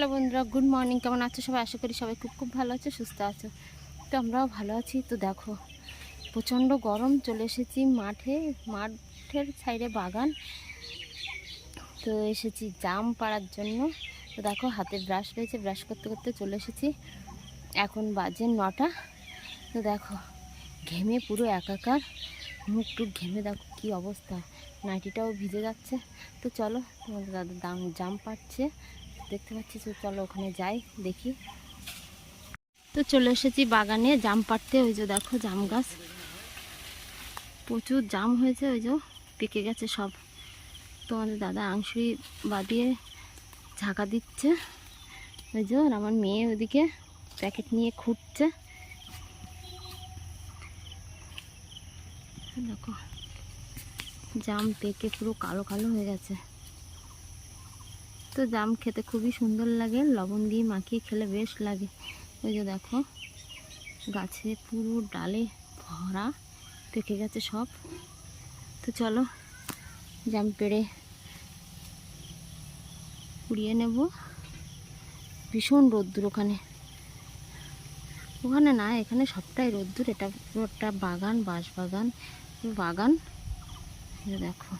Hello বন্ধুরা good morning কেমন আছো সবাই? আশা করি সবাই খুব খুব ভালো আছে, সুস্থ আছো। তো আমরাও ভালো আছি। তো দেখো, প্রচণ্ড গরম, চলে এসেছি মাঠে, মাঠের সাইডে বাগান। তো এসেছি জাম পাড়ার জন্য। তো দেখো, হাতে ব্রাশ রয়েছে ব্রাশ করতে করতে চলে এসেছি। এখন বাজে নটা। তো দেখো, ঘেমে পুরো একাকার। মুখ টুক ঘেমে, দেখো কী অবস্থা। নাইটিটাও ভিজে যাচ্ছে। তো চলো, তোমাদের দাদা দাম জাম পাচ্ছে দেখতে পাচ্ছি, তো চলো ওখানে যাই, দেখি। তো চলে এসেছি বাগানে, জাম পাড়তে, ওই যে দেখো জাম গাছ। প্রচুর জাম হয়েছে, ওই যে পেকে গেছে সব। তোমাদের দাদা আংশুরি বাদিয়ে ঝাঁকা দিচ্ছে। ওই যে আমার মেয়ে ওদিকে প্যাকেট নিয়ে খুঁটছে দেখো, জাম পেকে পুরো কালো কালো হয়ে গেছে। জাম খেতে খুবই সুন্দর লাগে। লবণ দিয়ে মাখিয়ে খেলে বেশ লাগে। ওই যে দেখো, গাছে পুরো ডালে ভরা, পেকে গেছে সব। তো চলো, জাম পেড়ে কুড়িয়ে নেব। ভীষণ রোদ্দুর ওখানে। ওখানে না, এখানে সবটাই রোদ্দুর। এটা পুরো একটা বাগান বাঁশ বাগান বাগান দেখো।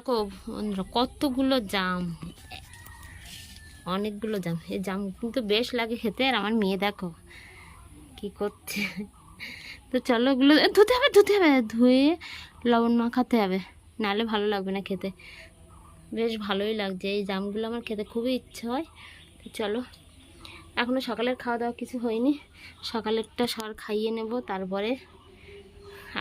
দেখো, বন্ধুরা, কতগুলো জাম। অনেকগুলো জাম। এই জাম কিন্তু বেশ লাগে খেতে। আর আমার মেয়ে দেখো কি করছে। তো চলো ওগুলো ধুতে হবে ধুতে হবে। ধুয়ে লবণ মাখাতে হবে। নাহলে ভালো লাগবে না খেতে। বেশ ভালোই লাগছে। এই জামগুলো আমার খেতে খুবই ইচ্ছে হয়। তো চলো। এখনও সকালের খাওয়া দাওয়া কিছু হয়নি। সকালেরটা সর খাইয়ে নেব, তারপরে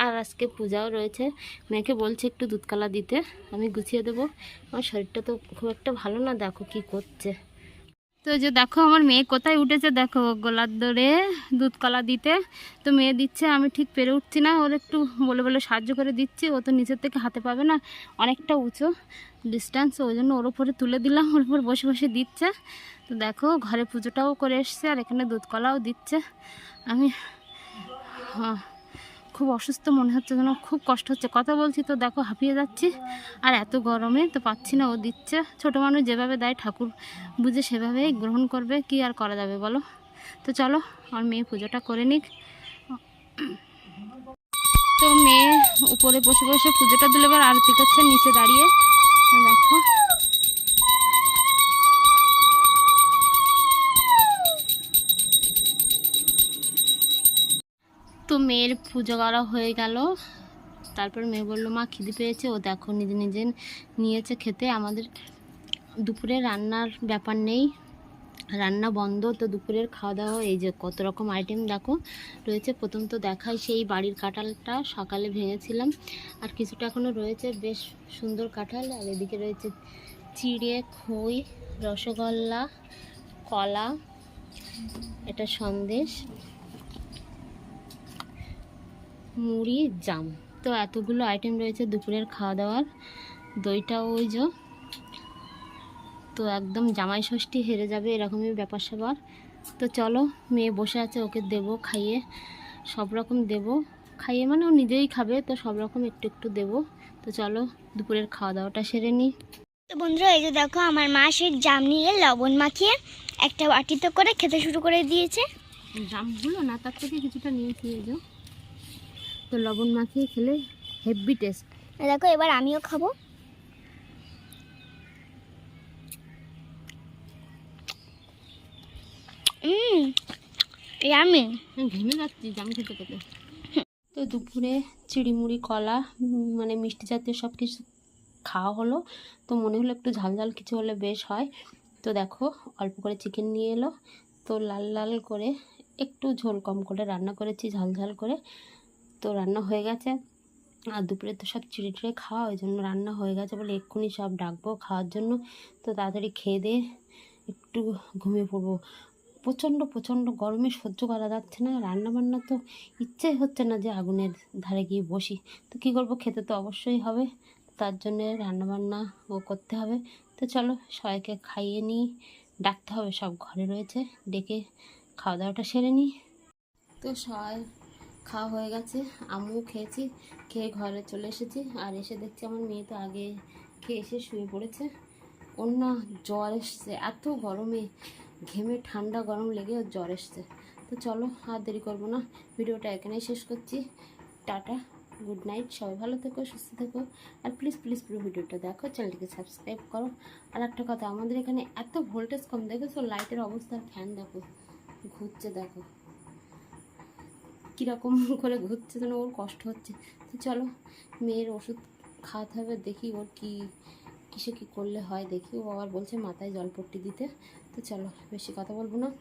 আর আজকে পূজাও রয়েছে। মেয়েকে বলছে একটু দুধকালা দিতে, আমি গুছিয়ে দেবো। আমার শরীরটা তো খুব একটা ভালো না, দেখো কি করছে। তো যে দেখো আমার মেয়ে কোথায় উঠেছে, দেখো গোলার দরে দুধকলা দিতে। তো মেয়ে দিচ্ছে, আমি ঠিক পেরে উঠছি না, ওর একটু বলে বলে সাহায্য করে দিচ্ছি, ও তো নিচের থেকে হাতে পাবে না, অনেকটা উঁচু ডিস্টেন্স ওই জন্য ওর উপরে তুলে দিলাম, ওর উপর বসে বসে দিচ্ছে। তো দেখো ঘরে পুজোটাও করে এসছে, আর এখানে দুধকলাও দিচ্ছে। আমি হ্যাঁ। খুব অসুস্থ, মনে হচ্ছে যেন খুব কষ্ট হচ্ছে। কথা বলছি তো, দেখো, হাঁপিয়ে যাচ্ছি। আর এত গরমে তো পাচ্ছি না, ও দিচ্ছে। ছোট মানুষ যেভাবে দেয়, ঠাকুর বুঝে সেভাবেই গ্রহণ করবে। কি আর করা যাবে বলো? তো চলো, আমার মেয়ে পুজোটা করে নিক। তো মেয়ে উপরে বসে বসে পুজোটা দিলে, এবার আরতি করছে, নিচে দাঁড়িয়ে। দেখো। মেয়ের পুজো করা হয়ে গেল। তারপর মেয়ে বলল, মা, খিদে পেয়েছে। ও দেখো, নিজে নিজে নিয়েছে খেতে। আমাদের দুপুরে রান্নার ব্যাপার নেই। রান্না বন্ধ। তো দুপুরের খাওয়া দাওয়া এই যে কত রকম আইটেম দেখো, রয়েছে। প্রথম তো দেখাই সেই বাড়ির কাঁঠালটা। সকালে ভেঙেছিলাম। আর কিছুটা এখনও রয়েছে। বেশ সুন্দর কাঁঠাল। আর এদিকে রয়েছে চিড়ে, খই, রসগোল্লা, কলা। এটা সন্দেশ। মুড়ি জাম। তো এতগুলো আইটেম রয়েছে দুপুরের খাওয়া দাওয়ার দইটা ওই যে। তো একদম জামাই ষষ্ঠী হেরে যাবে এরকমই ব্যাপার স্যাপার। তো চলো মেয়ে বসে আছে ওকে দেব খাইয়ে। সব রকম দেব। খাইয়ে মানে ও নিজেই খাবে তো সব রকম একটু একটু দেব। তো চলো দুপুরের খাওয়া দাওয়াটা সেরে নিই। তো বন্ধুরা এই যে দেখো আমার মা সেই জাম নিয়ে লবণ মাখিয়ে একটা বাটিতে করে খেতে শুরু করে দিয়েছে। জামগুলো না তার থেকে কিছুটা নিয়েছি এই যে। তো লবণ মাখিয়ে খেলে হেভি টেস্ট দেখো এবার আমিও খাব। আমি ঘেমে যাচ্ছি জাম খেতে খেতে। তো দুপুরে চিড়িমুড়ি কলা মানে মিষ্টি জাতীয় সব কিছু খাওয়া হলো। তো মনে হলো একটু ঝাল ঝাল কিছু হলে বেশ হয়। তো দেখো অল্প করে চিকেন নিয়ে এলো। তো লাল লাল করে একটু ঝোল কম করে রান্না করেছি ঝাল ঝাল করে। তো রান্না হয়ে গেছে। আর দুপুরে তো সব চিড়ে টিড়ে খাওয়া, ওই জন্য রান্না হয়ে গেছে বলে এক্ষুনি সব ডাকবো খাওয়ার জন্য। তো তাড়াতাড়ি খেয়ে দিয়ে একটু ঘুমিয়ে পড়ব। প্রচণ্ড প্রচণ্ড গরমে সহ্য করা যাচ্ছে না। রান্না বান্না তো ইচ্ছেই হচ্ছে না যে আগুনের ধারে গিয়ে বসি। তো কী করব, খেতে তো অবশ্যই হবে। তার জন্যে রান্নাবান্না ও করতে হবে। তো চলো সবাইকে খাইয়ে নিই। ডাকতে হবে, সব ঘরে রয়েছে। ডেকে খাওয়া দাওয়াটা সেরে নিই। তো সবাই খাওয়া হয়ে গেছে, আমিও খেয়েছি, খেয়ে ঘরে চলে এসেছি আর এসে দেখছি আমার মেয়ে তো আগে খেয়ে এসে শুয়ে পড়েছে। ওর না জ্বর এসছে, এত গরমে, ঘেমে ঠান্ডা গরম লেগে ওর জ্বর এসছে। তো চলো আর দেরি করব না, ভিডিওটা এখানেই শেষ করছি। টাটা, গুড নাইট, সবাই ভালো থেকো, সুস্থ থেকো আর প্লিজ প্লিজ পুরো ভিডিওটা দেখো, চ্যানেলটিকে সাবস্ক্রাইব করো। আর একটা কথা, আমাদের এখানে এত ভোল্টেজ কম, দেখেছ? লাইটের অবস্থা, ফ্যান দেখো, ঘুরছে দেখো। কীরকম করে ঘুরছে যেন ওর কষ্ট হচ্ছে। তো চলো, মেয়ের ওষুধ খাওয়াতে হবে, দেখি ওর কি, কিসে কী করলে হয়, দেখি। ও আবার বলছে মাথায় জলপট্টি দিতে। তো চলো, বেশি কথা বলব না।